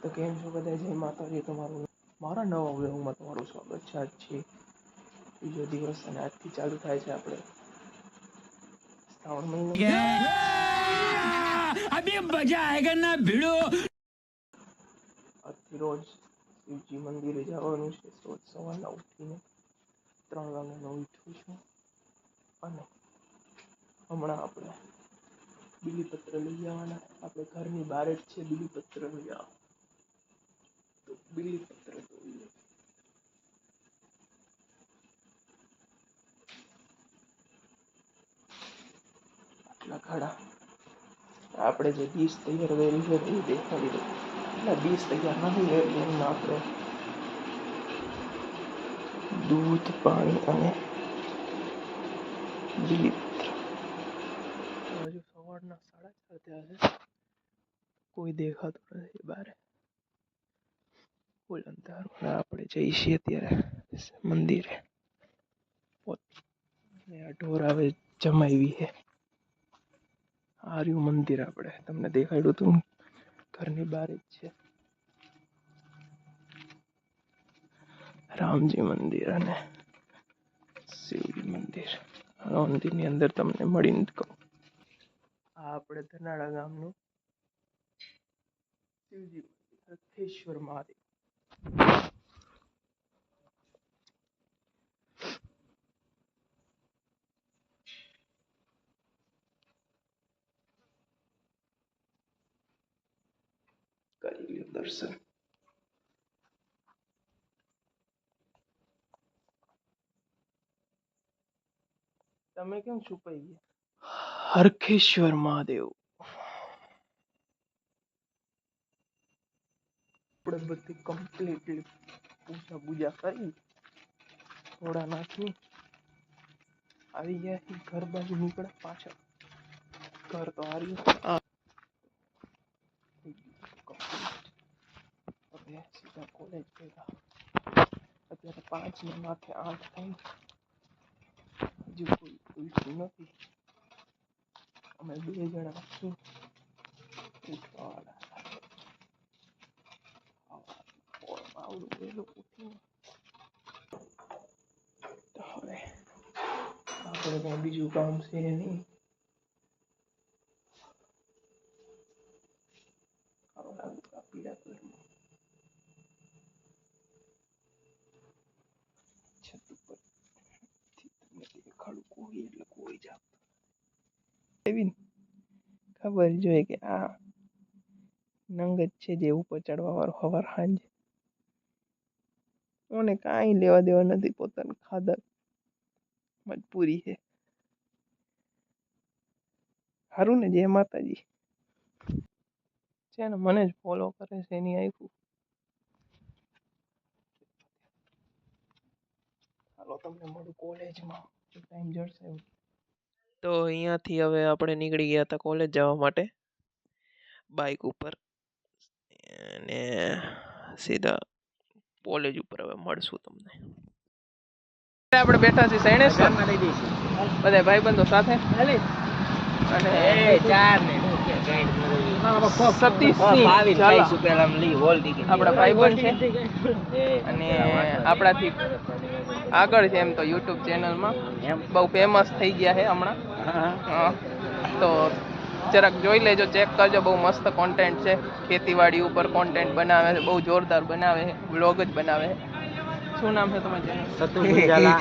તો કેમ છો બધા? જય માતાજી. તમારું મારા નવા વ્લોગમાં તમારું સ્વાગત છે. આજ છે બીજો દિવસ અને આજથી ચાલુ થાય છે આપણે શ્રાવણ મહિનો. અભી મજા રોજ શિવજી મંદિરે જવાનું છે. રોજ સવારના ઉઠીને ત્રણ વાગ્યાનો ઉઠું છું. અને હમણાં આપણે બીલીપત્ર લઈ જવાના આપણે ઘરની બહાર જ છે બીલીપત્ર લઈ આવવાનું બીલીપત્ર જોઈએ આટલા ઘડા આપણે જે ડીશ તૈયાર કરેલી છે એ દેખાડી દઉં. એટલે ડીશ તૈયાર નથી એટલે એમાં આપણે દૂધ, પાણી અને બીલીપત્ર હજુ સવારના સાડા ચાર થયા છે. કોઈ દેખાતું નથી બારે ફૂલ અંધારું આપણે જઈએ અત્યારે મંદિરે. આ ઢોર હવે જમાવી છે. આ મંદિર આપણે. તમને દેખાડ્યું હતું ઘરની બહાર જ છે. રામજી મંદિર અને શિવજી મંદિર. આ મંદિરની અંદર તમને મળીને કહું. આ આપણે ધનાળા ગામનું શિવજી મંદિર રથેશ્વર મહાદેવ. કરી લ્યો દર્શન તમે કેમ છુપાઈ ગયા હરખેશ્વર મહાદેવ આપણે બધી કમ્પ્લીટલી પૂજા પૂજા કરી થોડા નાખી આવી ગયા છીએ, ઘર બાજુ નીકળે પાછળ. ઘર તો હાર્યું આ થઈ ગયું. complete. હવે સીધા કોલેજ ભેગા અત્યારે પાંચ ને માથે આઠ થઈ. હજુ કોઈ ઉઠ્યું નથી. અમે બે જણા છું ઉઠવાવાળા આવા તો કોઈ એટલે કોઈ જાત એવી ને ખબર જોઈએ કે આ નંગ જ છે જે ઉપર ચડવા વાળો હવાર સાંજે ઓને કાંઈ લેવા દેવા નથી પોતાનું ખાધા મજબૂરી છે સારું ને જય માતાજી છે ને મને જ ફોલો કરે છે એની આખું ચાલો તમને મળું કોલેજમાં જો ટાઈમ જડશે એવું તો અહીંયાથી હવે આપણે નીકળી ગયા હતા કોલેજ જવા માટે બાઇક ઉપર અને સીધા કોલેજ ઉપર હવે મળશું તમને. આપણે બેઠા છીએ સૈણેશ્વર બધા ભાઈબંધો સાથે. અને. આપણા ભાઈબંધ છે. અને આપણાથી આગળ છે એમ તો યુટ્યુબ ચેનલમાં બહુ ફેમસ થઈ ગયા છે હમણાં. હા. તો જરાક જોઈ લેજો ચેક કરજો. બહુ મસ્ત કોન્ટેન્ટ છે. ખેતીવાડી ઉપર કોન્ટેન્ટ બનાવે છે બહુ જોરદાર બનાવે છે. વ્લોગ જ બનાવે છે. શું નામ છે તમે સતુ ગુંજાલા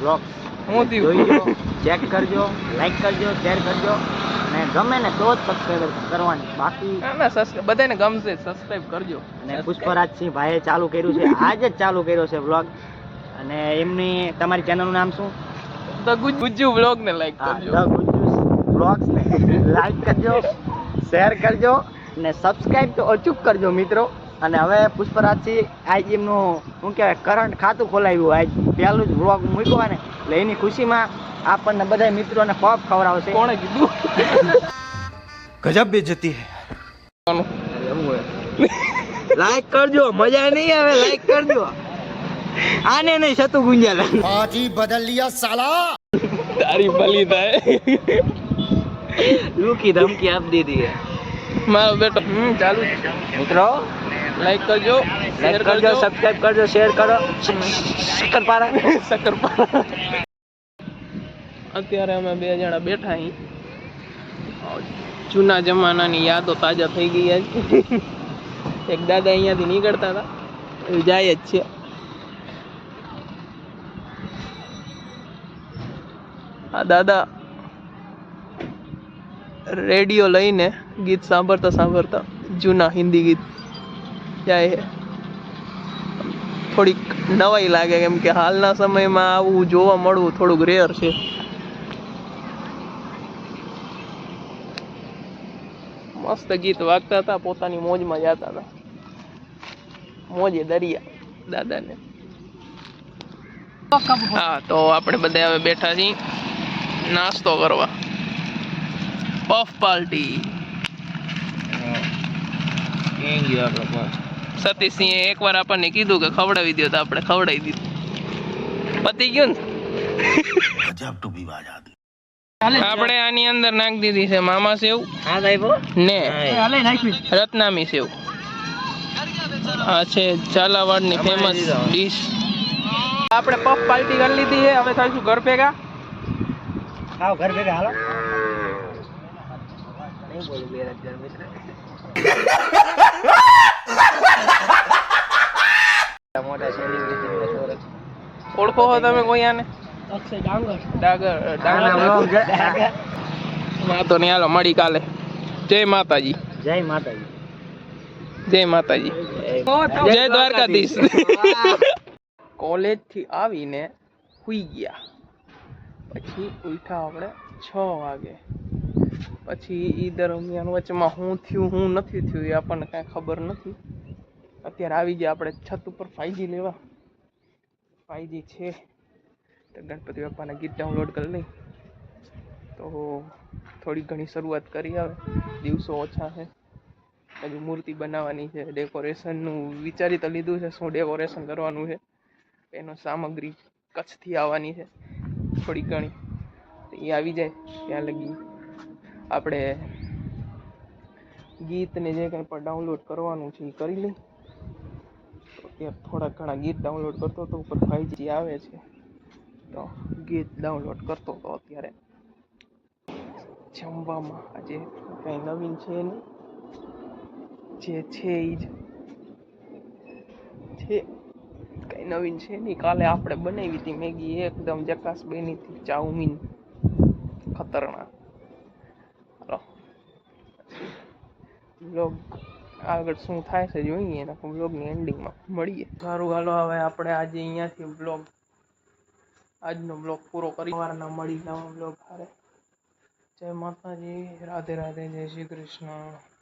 બ્લોગ હું થયું? ચેક કરજો લાઈક કરજો શેર કરજો. અને ગમે ને તો જ સબસ્ક્રાઈબ કરવાની. બાકી ના ના બધાને ગમશે સબસ્ક્રાઇબ કરજો. અને પુષ્પરાજસિંહ ભાઈએ ચાલુ કર્યું છે આજે જ ચાલુ કર્યો છે બ્લોગ અને એમની તમારી ચેનલનું નામ શું? ધ ગુજ્જુ વ્લોગ ને લાઈક કરજો. બ્લોગ્સને લાઈક કરજો શેર કરજો ને સબસ્ક્રાઈબ તો અચૂક કરજો મિત્રો. અને હવે પુષ્પરાજસિંહ આજ એમનું શું કહેવાય કરંટ ખાતું ખોલાવ્યું. આજ પહેલું જ બ્લોગ મૂક્યો ને એટલે એની ખુશીમાં આપણને બધા મિત્રોને પગ ખવડાવશે. કોણે કીધું? ગજબ બે જતી લાઈક કરજો મજા નહીં આવે લાઈક કરજો. આને નહીં છતું ગુંજાલા. હાજી બદલ લિયા સાલા. તારી બલી થાય. રૂકી ધમકી આપી દીધી મારો બેટો હમ ચાલુ મિત્રો લાઈક કરજો લાઈક કરજો સબસ્ક્રાઇબ કરજો શેર કરો. શક્કરપારા શક્કરપારા અત્યારે અમે બે જણા બેઠા અહીં જૂના જમાનાની યાદો તાજા થઈ ગઈ છે એક દાદા અહીંયાથી નીકળતા હતા. જાય જ છે. આ દાદા રેડિયો લઈને ગીત સાંભળતા સાંભળતા જૂના હિન્દી ગીત જાય થોડીક નવાઈ લાગે કેમ કે હાલના સમયમાં આવું જોવા મળવું થોડુંક રેર છે. મસ્ત ગીત વાગતા હતા, પોતાની મોજમાં જતા હતા. મોજે દરિયા, દાદાને. હા, તો આપણે બધા હવે બેઠા છીએ નાસ્તો કરવા. પફ પાર્ટી સતીશસિંહે એકવાર આપણને કીધું કે ખવડાવી દો તો આપણે ખવડાવી દીધું. પતી ગયું ને? આપણે આની અંદર નાખી દીધી છે મામા સેવ. ને. રત્નામી સેવ. આ છે ઝાલાવાડની ફેમસ ડીશ આપણે પફ પાર્ટી કરી લીધી છે. હવે થઈશું ઘર ભેગા. આવો ઘર ભેગા હાલો. નહીં બોલું બેરોજગાર મિત્ર? મોટા સેલિબ્રિટી ઓળખો હો તમે કોઈ આને ડાગર. ડાંગર વાંધો નહીં હાલો મળી કાલે. જય માતાજી. જય માતાજી. જય માતાજી. જય દ્વારકાધીશ. કોલેજથી આવીને સુઈ ગયા. પછી ઉઠા આપણે છ વાગે. પછી એ દરમિયાન વચમાં હું થયું, હું નથી થયું એ આપણને કાંઈ ખબર નથી. અત્યારે આવી ગયા આપણે છત ઉપર ફાઈજી લેવા. ફાઈજી છે. તો ગણપતિ બાપાના ગીત ડાઉનલોડ કરી લઈ. તો થોડી ઘણી શરૂઆત કરી આવે દિવસો ઓછા છે. હજુ મૂર્તિ બનાવવાની છે ડેકોરેશનનું વિચારી તો લીધું છે શું ડેકોરેશન કરવાનું છે. એનો સામગ્રી કચ્છથી આવવાની છે થોડી ઘણી. એ આવી જાય ત્યાં લગી. આપણે ગીતને જે કંઈ પણ ડાઉનલોડ કરવાનું છે એ કરી લઈ અત્યારે થોડા ઘણા ગીત ડાઉનલોડ કરતો હતો, ઉપર ફાઈવજી આવે છે, તો ગીત ડાઉનલોડ કરતો હતો અત્યારે. જમવામાં આજે કંઈ નવીન છે નહીં. જે છે એ જ. છે કંઈ નવીન છે નહીં. કાલે આપણે બનાવી હતી મેગી, એકદમ જકાસ બની હતી, ચાઉમીન ખતરનાક હાલો બ્લોગ આગળ શું થાય છે જોઈએ એના બ્લોગની એન્ડિંગમાં મળીએ. સારું, હાલો, હવે આપણે આજે અહીંયાથી બ્લોગ આજનો બ્લોગ પૂરો કરી સવારના મળી નવા બ્લોગ હારે. જય માતાજી, રાધે રાધે, જય શ્રી કૃષ્ણ.